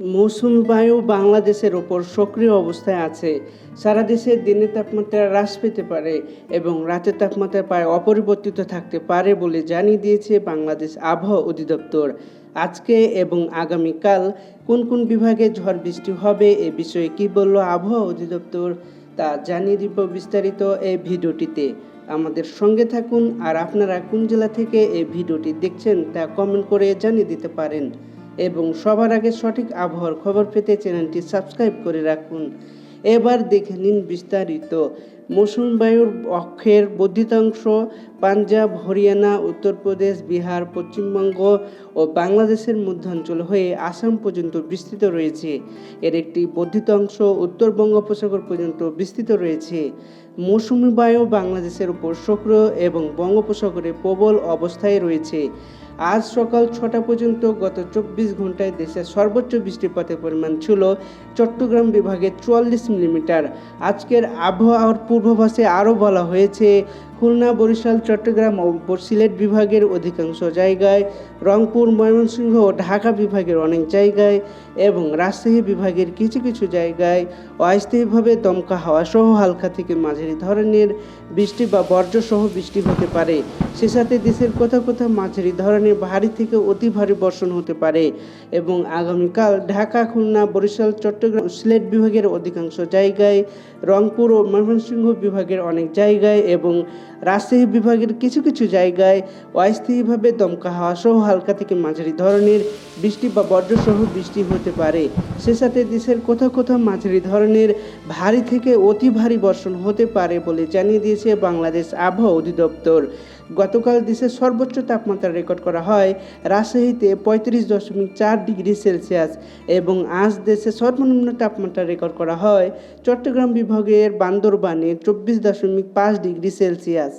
মৌসুম বায়ু বাংলাদেশের ওপর সক্রিয় অবস্থায় আছে। সারা দেশে দিনের তাপমাত্রা হ্রাস পেতে পারে এবং রাতের তাপমাত্রা প্রায় অপরিবর্তিত থাকতে পারে বলে জানিয়ে দিয়েছে বাংলাদেশ আবহাওয়া অধিদপ্তর। আজকে এবং আগামীকাল কোন কোন বিভাগে ঝড় বৃষ্টি হবে এ বিষয়ে কি বলল আবহাওয়া অধিদপ্তর তা জানিয়ে দিব বিস্তারিত এই ভিডিওটিতে। আমাদের সঙ্গে থাকুন আর আপনারা কোন জেলা থেকে এই ভিডিওটি দেখছেন তা কমেন্ট করে জানিয়ে দিতে পারেন। এবং সবার আগে সঠিক আবহাওয়ার খবর পেতে চ্যানেলটি সাবস্ক্রাইব করে রাখুন। এবার দেখে নিন বিস্তারিত। মৌসুম বায়ুর অক্ষের বর্ধিতাংশ পাঞ্জাব, হরিয়ানা উত্তরপ্রদেশ বিহার, পশ্চিমবঙ্গ ও বাংলাদেশের মধ্যাঞ্চল হয়ে আসাম পর্যন্ত বিস্তৃত রয়েছে। এর একটি বর্ধিত অংশ উত্তর বঙ্গোপসাগর পর্যন্ত বিস্তৃত রয়েছে। মৌসুমী বায়ু বাংলাদেশের উপর সক্রিয় এবং বঙ্গোপসাগরে প্রবল অবস্থায় রয়েছে। আজ সকাল ছটা পর্যন্ত গত চব্বিশ ঘন্টায় দেশের সর্বোচ্চ বৃষ্টিপাতের পরিমাণ ছিল চট্টগ্রাম বিভাগে চুয়াল্লিশ মিলিমিটার। আজকের আবহাওয়ার পূর্বাভাসে আরও বলা হয়েছে খুলনা, বরিশাল, চট্টগ্রাম ও সিলেট বিভাগের অধিকাংশ জায়গায়, রংপুর, ময়মনসিংহ ও ঢাকা বিভাগের অনেক জায়গায় এবং রাজশাহী বিভাগের কিছু কিছু জায়গায় অস্থায়ীভাবে দমকা হাওয়া সহ হালকা থেকে মাঝারি ধরনের বৃষ্টি বা বর্জ্যসহ বৃষ্টি হতে পারে। সে সাথে দেশের কোথাও কোথাও মাঝারি ধরনের ভারী থেকে অতি ভারী বর্ষণ হতে পারে এবং আগামীকাল ঢাকা, খুলনা, বরিশাল, চট্টগ্রাম সিলেট বিভাগের অধিকাংশ জায়গায়, রংপুর ও ময়মনসিংহ বিভাগের অনেক জায়গায় এবং রাজশাহী বিভাগের কিছু কিছু জায়গায় অস্থায়ীভাবে দমকা হাওয়া সহ হালকা থেকে মাঝারি ধরনের বৃষ্টি বা বজ্রসহ বৃষ্টি হতে পারে। সে সাথে দেশের কোথাও কোথাও মাঝারি ধরনের ভারী থেকে অতি ভারী বর্ষণ হতে পারে বলে জানিয়ে দিয়েছে বাংলাদেশ আবহাওয়া অধিদপ্তর। গতকাল দেশের সর্বোচ্চ তাপমাত্রা রেকর্ড করা হয় রাজশাহীতে পঁয়ত্রিশ দশমিক চার ডিগ্রি সেলসিয়াস এবং আজ দেশে সর্বনিম্ন তাপমাত্রা রেকর্ড করা হয় চট্টগ্রাম বিভাগের বান্দরবানে চব্বিশ দশমিক পাঁচ ডিগ্রি সেলসিয়াস।